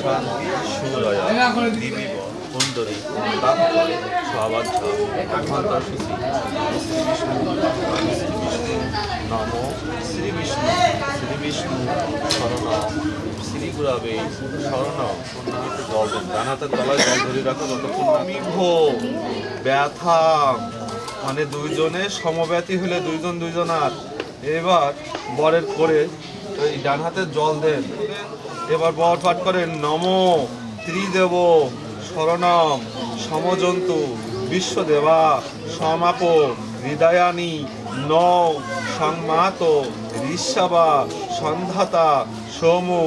শান্তি সুরয় দিবিব কুন্দরী তাক্ষ স্বাবাধ্য অভ্যন্তর শুচি শ্রী বিষ্ণু শ্রী নম শ্রী বিষ্ণু শ্রী বিষ্ণু শরণ শ্রী গুরাবে শরণ পূর্ণামিতে জল দেন ডান হাতের তলায় জল ধরে রাখো, যতক্ষণ নামিভ ব্যথা মানে দুইজনে সমব্যথী হলে দুইজন দুইজনার। এবার বরের করে ওই ডান হাতে জল দেন। এবার বর পাঠ করেন, নম ত্রিদেব শরণম সমজন্তু বিশ্বদেবা সমাপ হৃদয়ানি ন সংমাত ঋষভা সন্ধাতা সোমু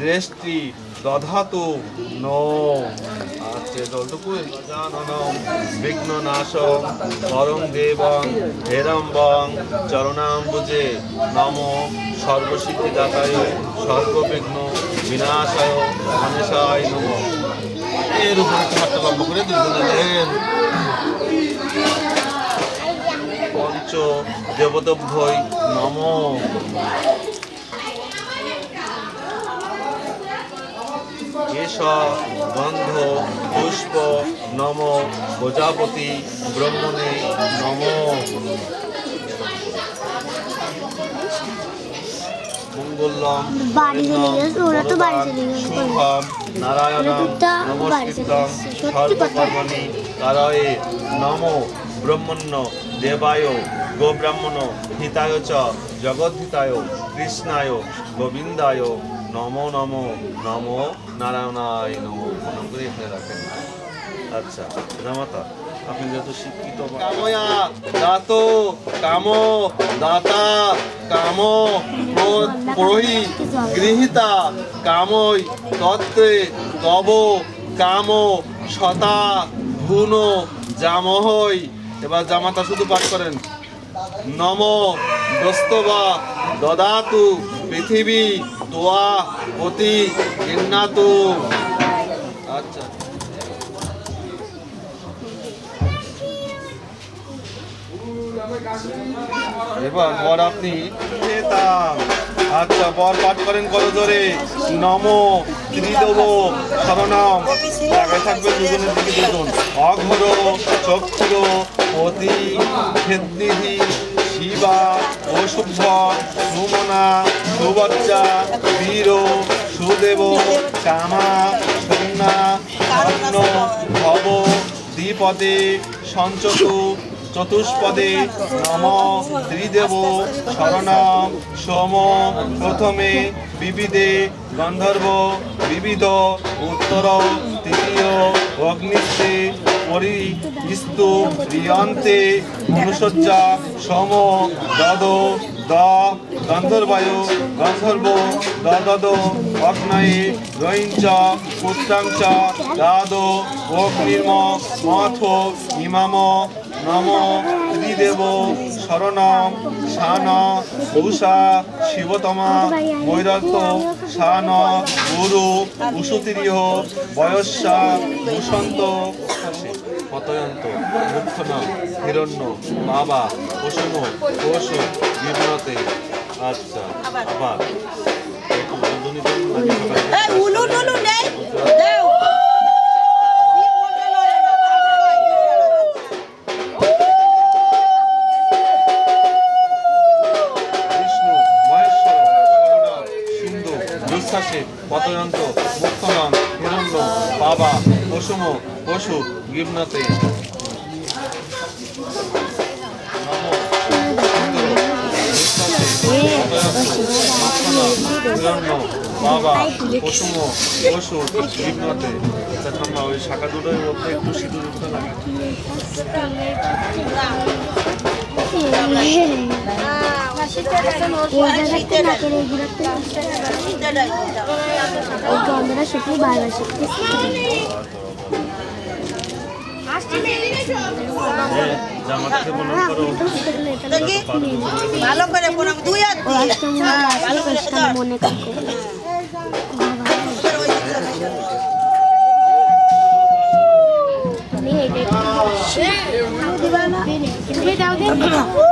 দৃষ্টি দধাতু ন। আজকে জলটুকু জাননম দেবং হেরম্বং চরণাম্বুজে নম। সর্বসিদ্ধিদাতায় সর্ববিঘ্ন বিনাশায় পঞ্চ দেবতভ্যই নম। এস গন্ধ পুষ্প নম। প্রজাপতি ব্রহ্মণে নম। মঙ্গলম বাড়ি চলে গেছে, ওরা তো বাড়ি চলে গেছে। শুভম নারায়ণম নমস্কৃতম। সর্বকর্মণি কারয়ে নম ব্রহ্মণ্য দেবায় গোব্রাহ্মণ হিতায় চ জগদ্ধিতায় কৃষ্ণায় গোবিন্দায় নম নম নম নারায়ণায় নম প্রণাম করে এখানে রাখেন আচ্ছা রামাতা আপনি যেহেতু শিক্ষিত কাময়া কাম, দাতা, কাম প্র- প্রহি গৃহীতা, কামই, তত্ত্বে, তব, কাম শতা ভুন জামহই। এবার জামাতা শুধু পাঠ করেন। নম, দস্তবা, দদাতু, পৃথিবী তোয়া অতি ঘৃণাতু। আচ্ছা। এবার বর আপনি। পেতাম আচ্ছা বর পাঠ করেন কত ধরে নম, ত্রিদেব, শরণম। জায়গায় থাকবে দুজনের দিকে দুজন। অঘর, চক্ষুর, অতি খেদিধি শিবা অশুভ সুমনা সুবচ্চা বীর, সুদেব, কামা, সন্না স্বপ্ন ভব, দ্বিপদে, সঞ্চতু চতুষ্পদে নম ত্রিদেব শরণ সোম প্রথমে বিবিধে গন্ধর্ব, বিবিধ উত্তর, তৃতীয় অগ্নিস্তে পরিস্তু রিয়ন্তে মনুসজ্জা সম দদ দ গন্ধর্বায়ু, গন্ধর্ব দদদ অগ্নয়ে রৈঞ্চ পুত্রাঞ্চ দাদ অগ্নির্ম মথ ইমাম নম ত্রিদেব শরণম শান উষা শিবতমা বৈরত্য শান গুরু উষুতিরিহ বয়স্যা ভূষন্ত। পতয়ন্ত মুখ্যন হিরণ্য, বাবা কুসুম পশু বিব্রতে আচ্ছা আবার। একটু বন্ধনী করুন দুঃশ্বাসে পতয়ন্ত মুক্তনন হিরণ্য, বাবা পশুম পশু গিবনতে বাবা পশুম পশু গিবনতে ঠাম্মা ওই শাখা দুটোর মধ্যে একটু সিঁদুর উঠতে মনে ভালো করে মনে হ্যাঁ, হয় করে তুমি দাও দে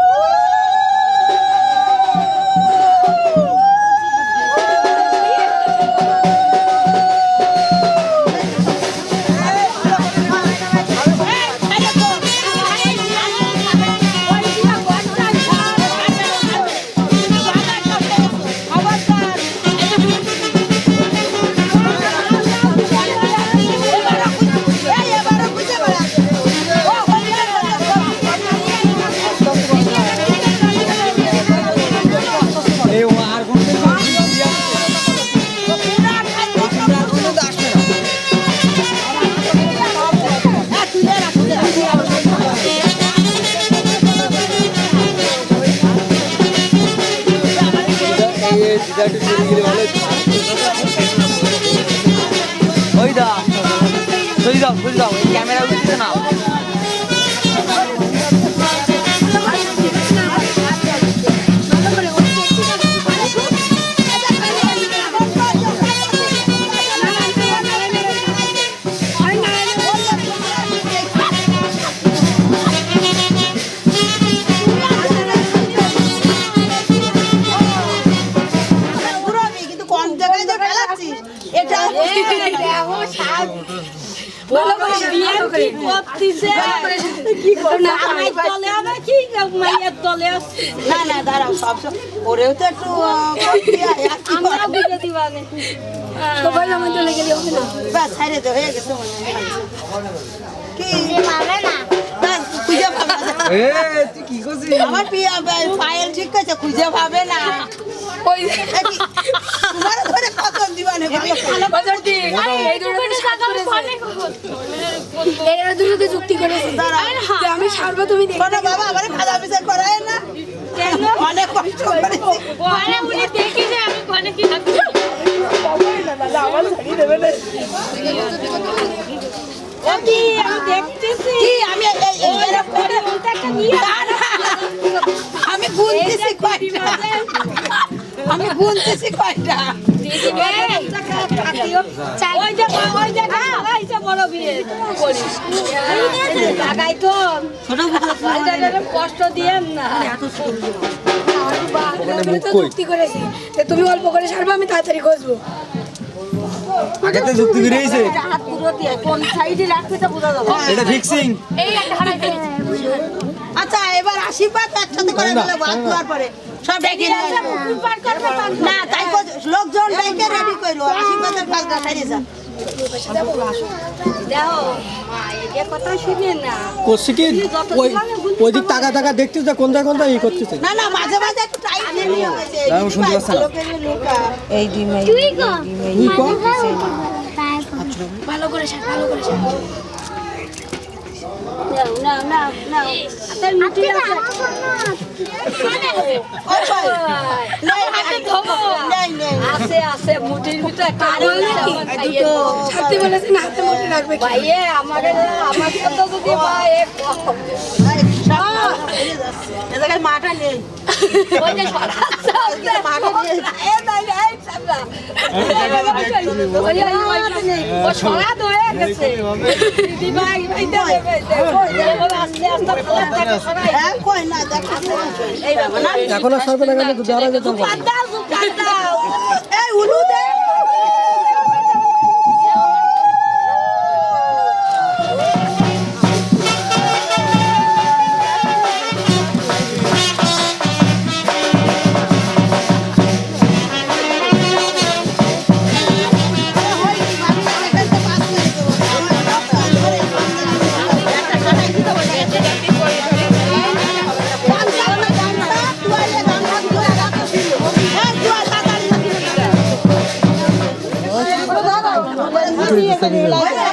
না না দাঁড়াও সব ওরেও তো একটু? সবাই আমার চলে গেলে হবে না। ব্যাস, হারিয়ে দে, হয়ে গেছে। কি? পাবে না। খুঁজে পাবে না। এ তুই কি করছিস? আমার পিয়া ফাইল ঠিক আছে খুঁজে পাবে না। ওই তোমার ধরে কত দিবানে ভালো এরা দুটোতে চুক্তি করেছে। আমি সারবো তুমি দেখো শোনো বাবা আমার খাওয়া বিষয় করায় না। অনেক কষ্ট করেছি। কি আমি না, আমি গুনতেছি কয়টা? আমি গুনতেছি কয়টা? কষ্ট দিয়ে না। তুমি অল্প করে সারবো আমি তাড়াতাড়ি ঘষবো আগে তো যুক্তি করে কোন সাইডে রাখবে তা বোঝা যাবে। এটা ফিক্সিং আচ্ছা এবার আশীর্বাদ একসাথে করে দিলে ভাত খাওয়ার পরে। সব ডেকে। না তাই লোকজন ডেকে রেডি করল আশীর্বাদের কাজটা সারিয়ে যা। এই একটু এই ডিমে। করে সার ভালো করে সার কি? ভাইয়ে আমাকে যদি এ জায়গায় মাটা নেই। ওই যে সরাচ্ছে ওইদিকে মাটা নেই। এ নাই। নাই দে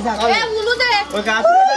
আশীর্বাদ করে যাও ওই গাছ সঞ্জয়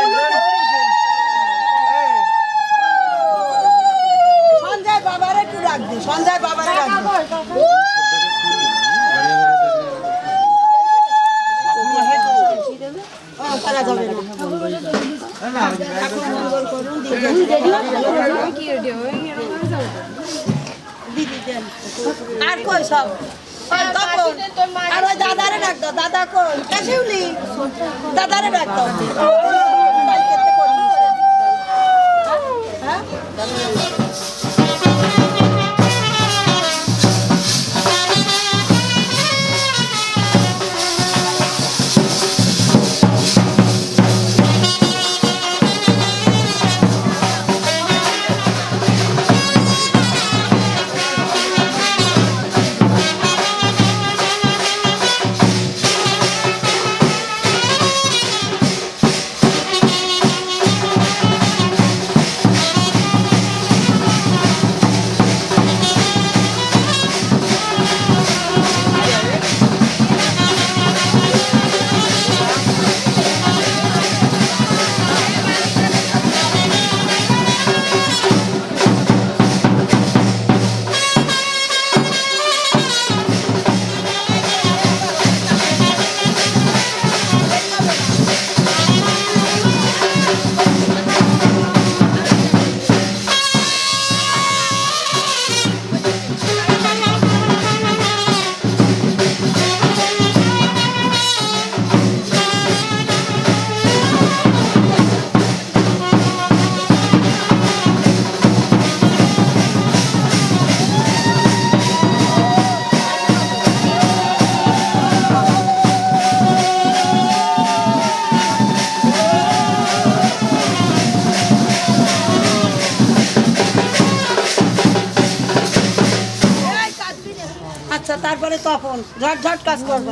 তারপরে তখন ঝট ঝট কাজ করব।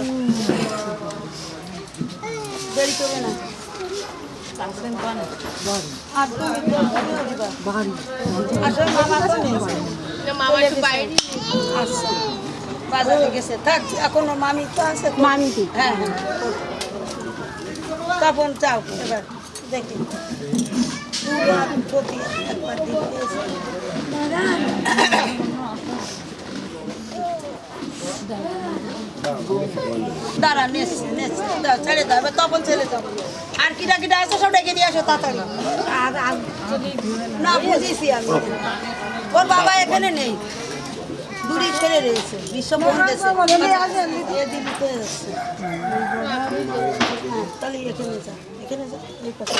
দেরি করবে না। আর তুমি তুমিও মামা তো নেই। বাজারে গেছে। থাক এখন মামি তো আছে। মামি হ্যাঁ হ্যাঁ। তখন চাও এবার দেখি। একবার দাঁড়া নেস নেস ছেড়ে দাও এবার তখন ছেড়ে দাও। আর কিটা কিটা আছে সব ডেকে নিয়ে আসো তাড়াতাড়ি। না বুঝিছি আমি। ওর বাবা এখানে নেই। দূরে ছেড়ে রয়েছে বিশ্ব বলতেছে এ দিল্লিতে যাচ্ছে তাহলে এখানে যা এখানে যা এই পাশে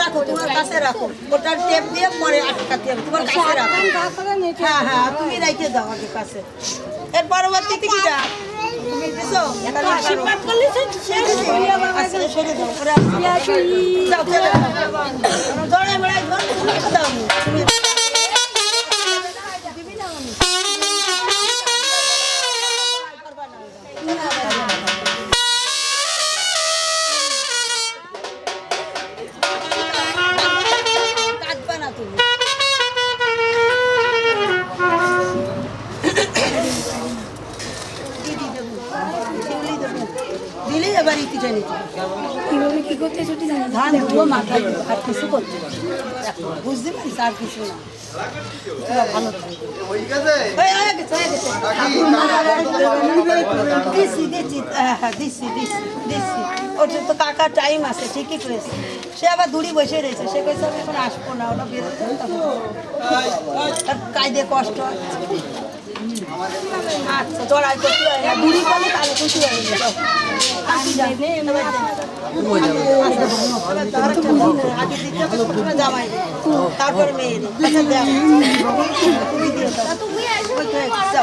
রাখো তোমার কাছে রাখো। ওটার টেপ দিয়ে পরে আটকাতে হবে তোমার কাছে রাখো। হ্যাঁ হ্যাঁ তুমি রেখে দাও আগে কাছে। এর পরবর্তীতে করলে আচ্ছা দাও তুমি ঠিকই করেছে? সে আবার দূরে বসে রয়েছে। সে কইছে আমি এখন আসব না ওটা বেরোতে তার কায়দে কষ্ট হচ্ছে। আচ্ছা জড়াই করতে হয় না। দূরি করলে তাহলে খুশি হয়ে যাবে প্রথমে জামাই। তারপর মেয়ে আচ্ছা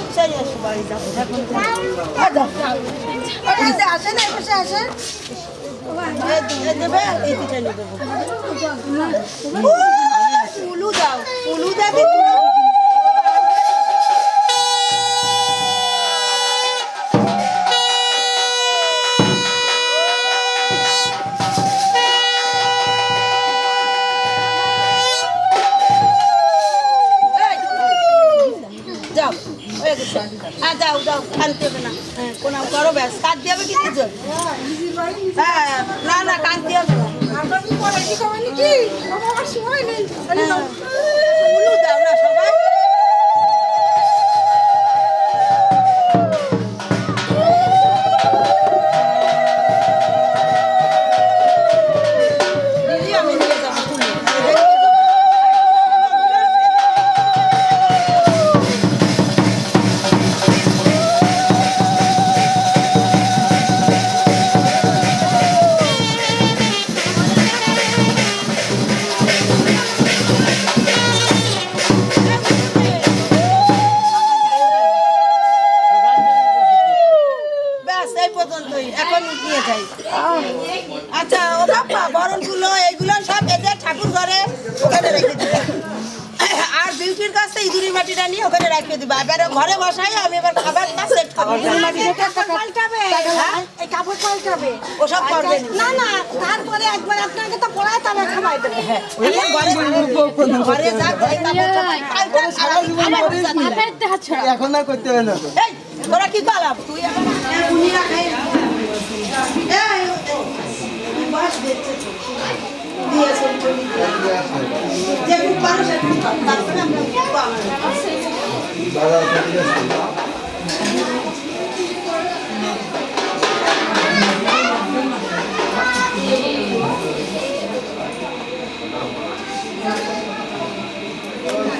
আসেন এপাশে আসেন দেবে এই পিঠে নিয়ে দেবো। উলু দাও উলু দেবে হ্যাঁ। উলু এই কাপড় পাল্টাবে ওসব করবে। না না তারপরে একবার আপনাকে তো পড়ায় তবে খাওয়াই দেবে। এখন আর দিচ্ছি। এখন আর করতে হবে না এই, তোরা কি করলাম তুই এখন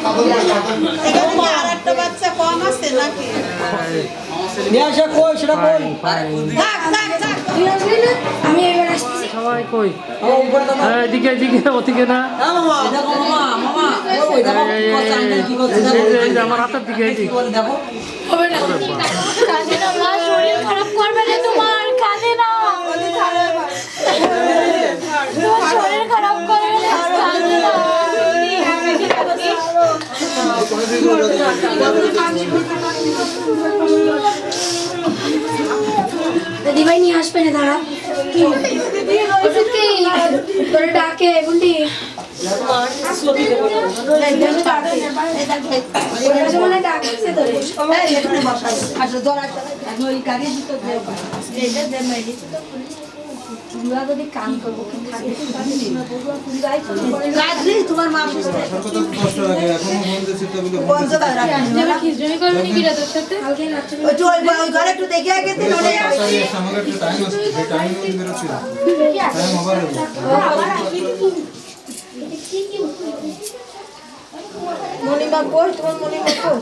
এখানে কি আর বাচ্চা কম আছে নাকি নিয়ে আসা কই সেটা কই? থাক থাক থাক। তুই আসলি না আমি এবার আসতেছি সবাই কই হ্যাঁ, এদিকে এদিকে ওদিকে না। আমার হাতের দিকে হবে না। শরীর খারাপ করবে দিদি ভাই নিয়ে আসবে না দাঁড়া তোরে ডাকে মানে ডাকছে তোরে যদি করব তোমার মা পঞ্চদার খিচুড়ি করবে নাকি রে তোর সাথে? কালকে রাত্রে ওই তো ওই ওই ঘরে একটু দেখে আগে মণিমা কই? তোমার মণিমা কই?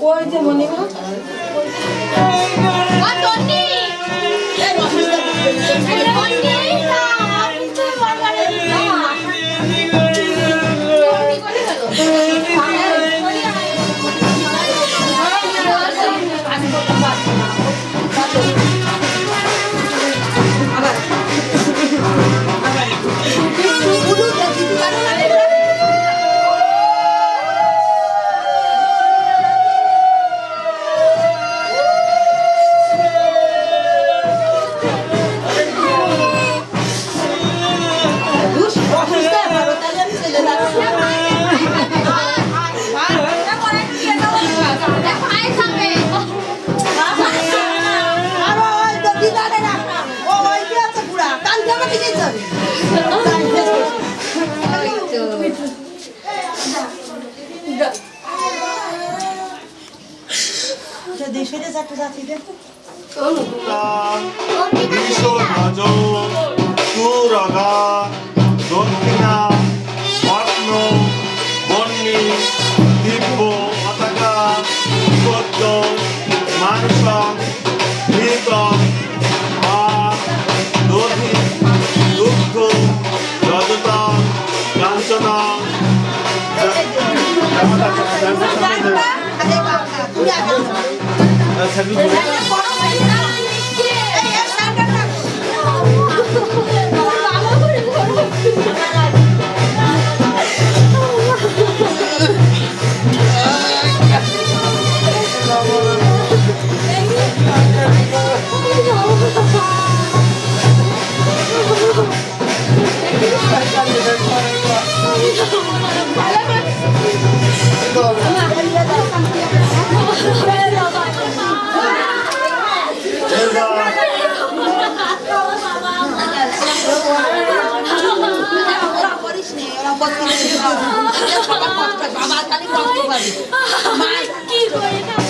কই যে মণিমা? টনি না সুরগা দক্ষিণা স্বপ্ন বন্নি দিব্য পতাকা সত্য মাংস মৃত দধি দুগ্ধ রজত কাঞ্চন। আরে বাবা খালি কষ্ট পাবি কি করে না